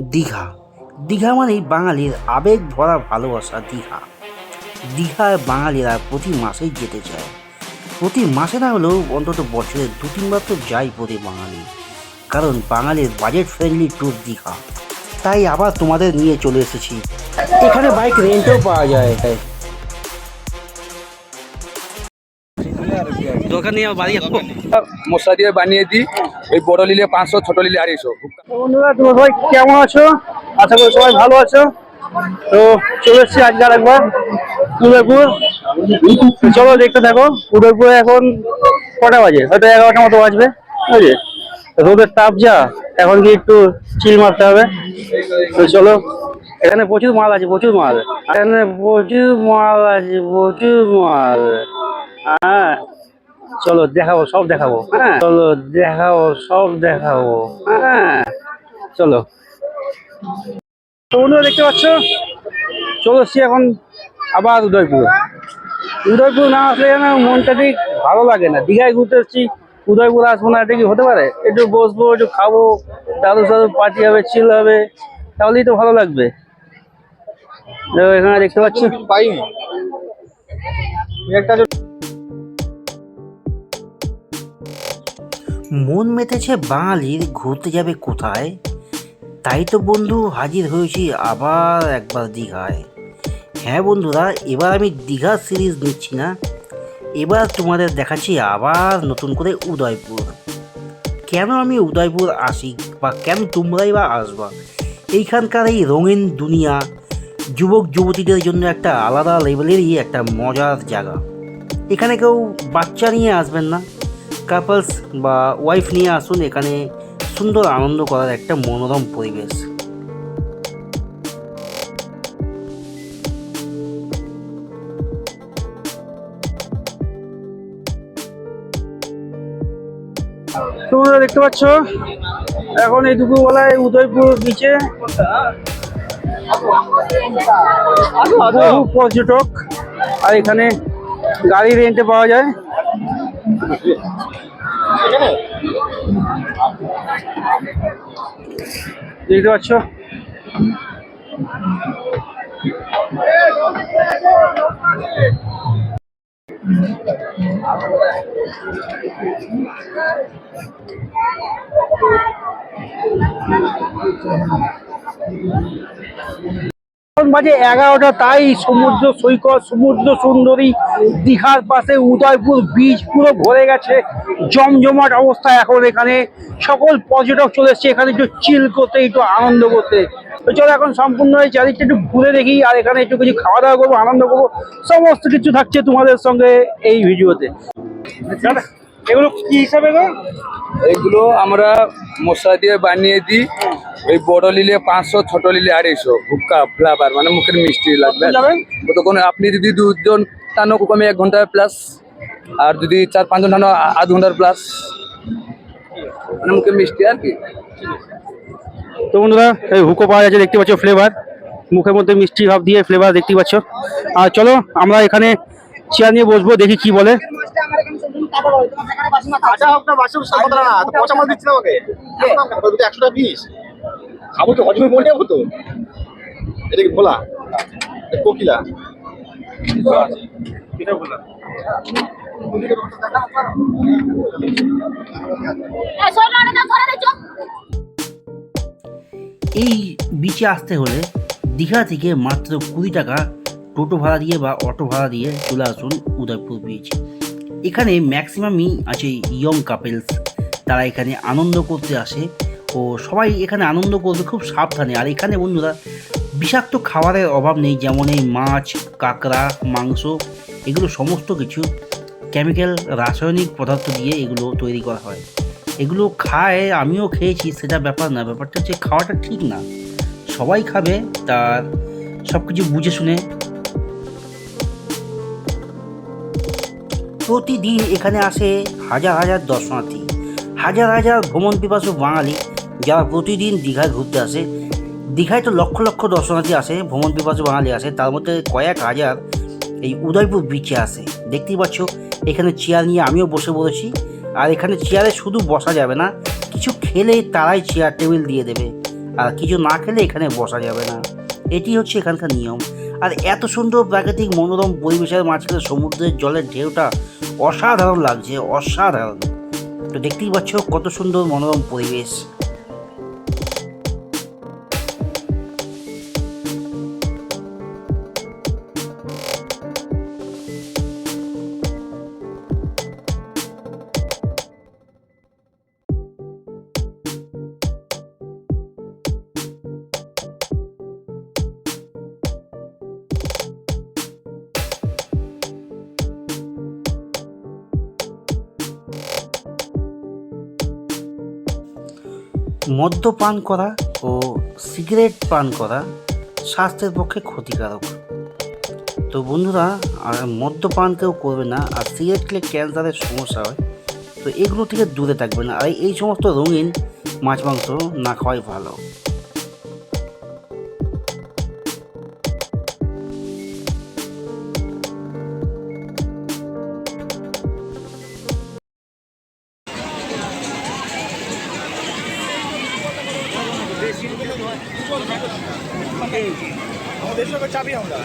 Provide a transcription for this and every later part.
দীঘা। দীঘা মানেই বাঙালির আবেগ ভরা ভালোবাসা দীঘা। দীঘায় বাঙালিরা প্রতি মাসেই যেতে চায়। প্রতি মাসে না হলেও অন্তত বছরে দু তিনবার তো যাই প্রতি বাঙালি। কারণ বাঙালির বাজেট ফ্রেন্ডলি ট্যুর দীঘা। তাই আবার তোমাদের নিয়ে চলে এসেছি। এখানে বাইক রেন্টও পাওয়া যায়। দোকান নিয়ে বাড়ি মশলা দিয়ে বানিয়ে দিই ওই বড় নিলে পাঁচশো ছোট নিলে আড়াইশো। বন্ধুরা তোমরা সবাই কেমন আছো? আশা করি সবাই ভালো আছো। তো চলে এসছি আজকে আরেকবার উদয়পুর। চলো দেখতে থাকো উদয়পুরে এখন কটা বাজে? হয়তো এগারোটা মতো বাজবে। বুঝলি রোদের তাপ যা এখন কি একটু চিল মারতে হবে? তো চলো এখানে প্রচুর মাল আছে প্রচুর মাল। এখানে প্রচুর মাল আছে প্রচুর মাল। হ্যাঁ। চলো দেখাবো সব দেখাবো। হ্যাঁ। চলো দেখাবো সব দেখাবো। হ্যাঁ। চলো। তো বন্ধুরা দেখতে পাচ্ছ? চলে এসছি এখন আবার উদয়পুর। উদয়পুর না আসলে যেন মনটা ঠিক ভালো লাগে না। দীঘায় ঘুরতে এসছি উদয়পুর আসব না এটা কি হতে পারে? একটু বসবো একটু খাব দাদু সাদু পার্টি হবে চিল হবে তাহলেই তো ভালো লাগবে। দেখো এখানে দেখতে পাচ্ছ? একটা মন মেতেছে বাঙালির ঘুরতে যাবে কোথায়? তাই তো বন্ধু হাজির হয়েছি আবার একবার দীঘায়। হ্যাঁ বন্ধুরা, এবার আমি দীঘা সিরিজ নিচ্ছি না। এবার তোমাদের দেখাচ্ছি আবার নতুন করে উদয়পুর। কেন আমি উদয়পুর আসি বা কেন তোমরাই বা আসবা? এইখানকার এই রঙিন দুনিয়া, যুবক যুবতীদের জন্য একটা আলাদা লেভেলেরই একটা মজার জায়গা। এখানে কেউ বাচ্চা নিয়ে আসবেন না। কাপলস বা ওয়াইফ নিয়ে আসুন, এখানে সুন্দর আনন্দ করার একটা মনোরম পরিবেশ। তোমরা দেখতে পাচ্ছ, এখন এই দুপুরবেলায় উদয়পুর বিচে পর্যটক, আর এখানে গাড়ি রেন্টে পাওয়া যায়। দেখতে পাচ্ছ এখন বাজে এগারোটা, তাই সমুদ্র সৈকত, সমুদ্র সুন্দরী, দীঘার পাশে উদয়পুর বিচ পুরো ভরে গেছে, জমজমাট অবস্থা এখন এখানে। সকল পর্যটক চলে এসছে, এখানে একটু চিল করতে, একটু আনন্দ করতে। তো চলো এখন সম্পূর্ণ এই চারিদিকটা একটু ঘুরে দেখি, আর এখানে একটু কিছু খাওয়া দাওয়া করব, আনন্দ করব, সমস্ত কিছু থাকছে তোমাদের সঙ্গে এই ভিডিওতে এগুলো কি হিসাবে গো? এইগুলো আমরা মশলা দিয়ে বানিয়ে দিই। ওই বড় নিলে পাঁচশো ছোট নিলে আড়াইশো। হুক্কা ফ্লেভার মানে মুখের মিষ্টি লাগবে। যাবেন? তখন আপনি যদি দুজন টানো কমে এক ঘণ্টা প্লাস আর যদি চার পাঁচজন টানো আধ ঘণ্টার প্লাস মানে মুখে মিষ্টি আর কি। তো বন্ধুরা এই হুকো পাওয়া যাচ্ছে দেখতে পাচ্ছ ফ্লেভার মুখের মধ্যে মিষ্টি ভাব দিয়ে ফ্লেভার দেখতে পাচ্ছ। আর চলো আমরা এখানে চেয়ার নিয়ে বসবো দেখি কি বলে। কাঁচা হোক না বাসি হোক সামনে না পচা মাল দিচ্ছি না আমাকে। একশো টাকা পিস। খাব তো হজমে মনে যাব তো। এটা কি ভোলা? কোকিলা এই বিচে আসতে হলে দীঘা থেকে মাত্র কুড়ি টাকা টোটো ভাড়া দিয়ে বা অটো ভাড়া দিয়ে চলে আসুন উদয়পুর বিচ এখানে ম্যাক্সিমামই আছে ইয়ং কাপেলস তারা এখানে আনন্দ করতে আসে ও সবাই এখানে আনন্দ করবে খুব সাবধানে। আর এখানে বন্ধুরা, বিষাক্ত খাবারের অভাব নেই, যেমন এই মাছ, কাঁকড়া, মাংস, এগুলো সমস্ত কিছু কেমিক্যাল রাসায়নিক পদার্থ দিয়ে এগুলো তৈরি করা হয়। এগুলো খায়, আমিও খেয়েছি, সেটা ব্যাপার না, ব্যাপারটা হচ্ছে খাওয়াটা ঠিক না। সবাই খাবে, তার সব কিছু বুঝে শুনে প্রতিদিন এখানে আসে হাজার হাজার দর্শনার্থী, হাজার হাজার ভ্রমণ পিপাসু বাঙালি যারা প্রতিদিন দীঘায় ঘুরতে আসে। দীঘায় তো লক্ষ লক্ষ দর্শনার্থী আসে, ভ্রমণ পিপাসু বাঙালি আসে, তার মধ্যে কয়েক হাজার এই উদয়পুর বিচে আসে। দেখতেই পাচ্ছ, এখানে চেয়ার নিয়ে আমিও বসে পড়েছি। আর এখানে চেয়ারে শুধু বসা যাবে না, কিছু খেলে তারাই চেয়ার টেবিল দিয়ে দেবে। আর কিছু না খেলে এখানে বসা যাবে না। এটি হচ্ছে এখানকার নিয়ম। আর এত সুন্দর প্রাকৃতিক মনোরম পরিবেশের মাঝখানে সমুদ্রের জলের ঢেউটা অসাধারণ লাগছে, অসাধারণ। তো দেখতেই পাচ্ছ কত সুন্দর মনোরম পরিবেশ। মদ্যপান করা ও সিগারেট পান করা স্বাস্থ্যের পক্ষে ক্ষতিকারক। তো বন্ধুরা, আর মদ্যপান কেউ করবে না, আর সিগারেট খেলে ক্যান্সারের সমস্যা হয়, তো এগুলো থেকে দূরে থাকবে না। আর এই সমস্ত রঙিন মাছ মাংস না খাওয়াই ভালো। আমাদের সঙ্গে চাবি আমরা।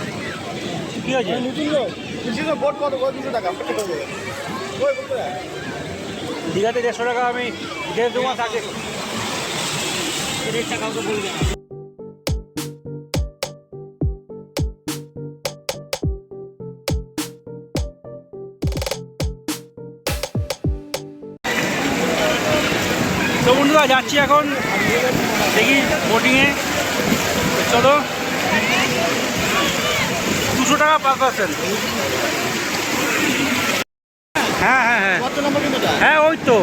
কি আছে? নতুন লোক। বলছি তো বোট কত কত দুশো টাকা কত করে ওই বলতে দীঘাতে দেড়শো টাকা আমি দেড় দু মাস আগে। বলবে না। তো বন্ধুরা যাচ্ছি এখন। দেখি বোটিংয়ে চলো। দুশো টাকা পার পার্সেন্ট হ্যাঁ হ্যাঁ হ্যাঁ। হ্যাঁ ওই তো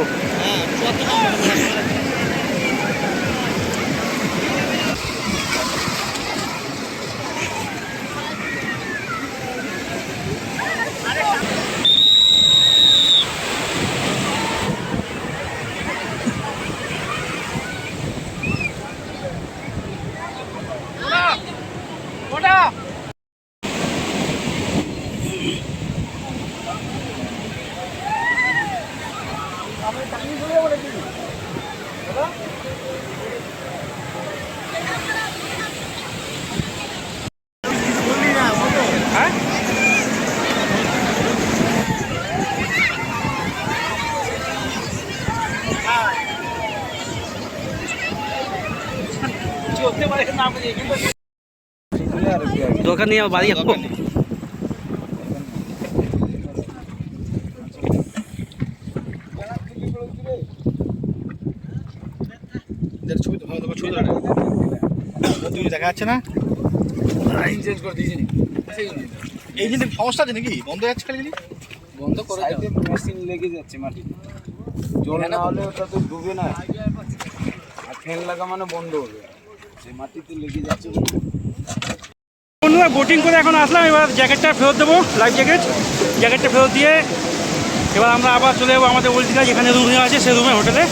হ্যাঁ কত নম্বর হ্যাঁ দোকান নিয়ে বাড়ি দেখা যাচ্ছে না? চেঞ্জ করে দিয়েছি এই জিনিস সমস্যা আছে নাকি? বন্ধ হয়ে যাচ্ছে খালি বন্ধ করে দাও। মেশিন লেগে যাচ্ছে মাটি। জল না হলে ওটা তো ডুবে না। আর ফ্যান লাগা মানে বন্ধ হবে সে মাটিতে লেগে যাচ্ছে বন্ধুরা বোটিং করে এখন আসলাম। এবার জ্যাকেটটা ফেরত দেবো লাইফ জ্যাকেট জ্যাকেটটা ফেরত দিয়ে এবার আমরা আবার চলে যাব আমাদের ওল্ড দীঘা যেখানে রুম আছে সে রুমে হোটেলে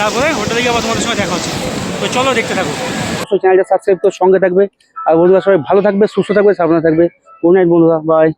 তারপরে হোটেলে গিয়ে আবার তোমাদের সঙ্গে দেখা হচ্ছে। তো চলো, দেখতে থাকো। চ্যানেলটা সাবস্ক্রাইব করে, সঙ্গে থাকবে। আর বন্ধুরা, সবাই ভালো থাকবে, সুস্থ থাকবে, সাবধানে থাকবে। গুড নাইট বন্ধুরা বাই